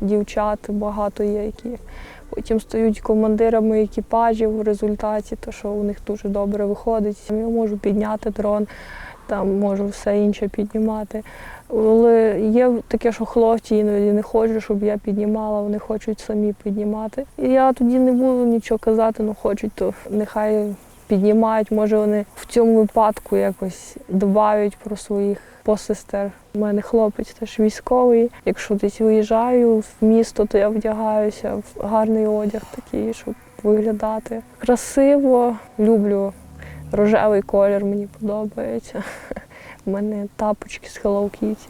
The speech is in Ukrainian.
дівчат багато є, які потім стають командирами екіпажів в результаті, то що у них дуже добре виходить. Я можу підняти дрон, там можу все інше піднімати. Але є таке, що хлопці іноді не хочуть, щоб я піднімала, вони хочуть самі піднімати. І я тоді не буду нічого казати, ну хочуть, то нехай піднімають. Може вони в цьому випадку якось дбають про своїх посестер. У мене хлопець теж військовий. Якщо десь виїжджаю в місто, то я вдягаюся в гарний одяг такий, щоб виглядати красиво. Люблю рожевий колір, мені подобається. У мене тапочки з Hello Kitty.